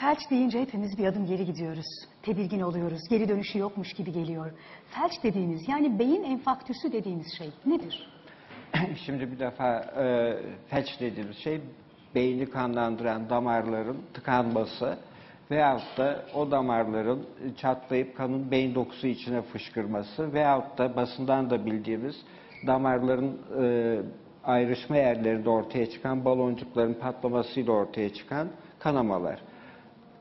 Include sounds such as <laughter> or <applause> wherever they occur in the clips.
Felç deyince hepimiz bir adım geri gidiyoruz. Tedirgin oluyoruz. Geri dönüşü yokmuş gibi geliyor. Felç dediğimiz yani beyin enfaktüsü dediğimiz şey nedir? <laughs> Şimdi bir defa e, felç dediğimiz şey beyni kanlandıran damarların tıkanması veyahut da o damarların çatlayıp kanın beyin dokusu içine fışkırması veyahut da basından da bildiğimiz damarların e, ayrışma yerlerinde ortaya çıkan baloncukların patlamasıyla ortaya çıkan kanamalar.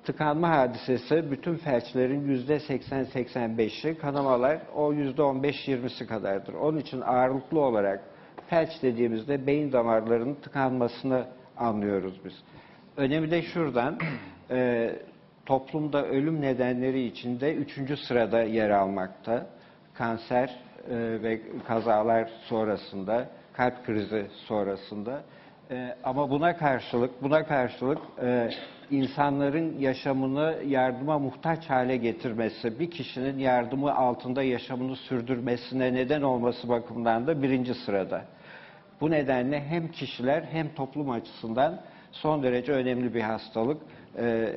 Tıkanma hadisesi bütün felçlerin yüzde 80-85'i, kanamalar o yüzde 15-20'si kadardır. Onun için ağırlıklı olarak felç dediğimizde beyin damarlarının tıkanmasını anlıyoruz biz. Önemi de şuradan, <clears throat> e, toplumda ölüm nedenleri içinde üçüncü sırada yer almakta. Kanser e, ve kazalar sonrasında, kalp krizi sonrasında. E, ama buna karşılık, buna karşılık e, insanların yaşamını yardıma muhtaç hale getirmesi, bir kişinin yardımı altında yaşamını sürdürmesine neden olması bakımından da birinci sırada. Bu nedenle hem kişiler hem toplum açısından son derece önemli bir hastalık. Ee,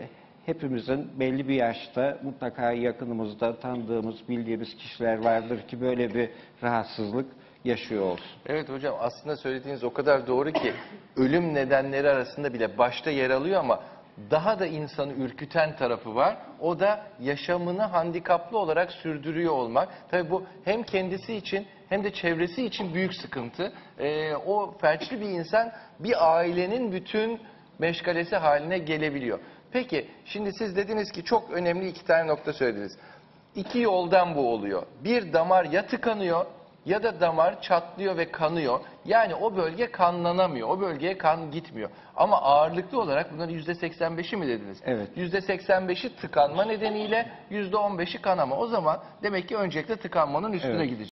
hepimizin belli bir yaşta mutlaka yakınımızda tanıdığımız, bildiğimiz kişiler vardır ki böyle bir rahatsızlık yaşıyor olsun. Evet hocam aslında söylediğiniz o kadar doğru ki ölüm nedenleri arasında bile başta yer alıyor ama daha da insanı ürküten tarafı var. O da yaşamını handikaplı olarak sürdürüyor olmak. Tabii bu hem kendisi için hem de çevresi için büyük sıkıntı. Ee, o felçli bir insan bir ailenin bütün meşgalesi haline gelebiliyor. Peki şimdi siz dediniz ki çok önemli iki tane nokta söylediniz. İki yoldan bu oluyor. Bir damar ya tıkanıyor ya da damar çatlıyor ve kanıyor. Yani o bölge kanlanamıyor. O bölgeye kan gitmiyor. Ama ağırlıklı olarak bunların %85'i mi dediniz? Evet. %85'i tıkanma nedeniyle %15'i kanama. O zaman demek ki öncelikle tıkanmanın üstüne Evet. gidecek.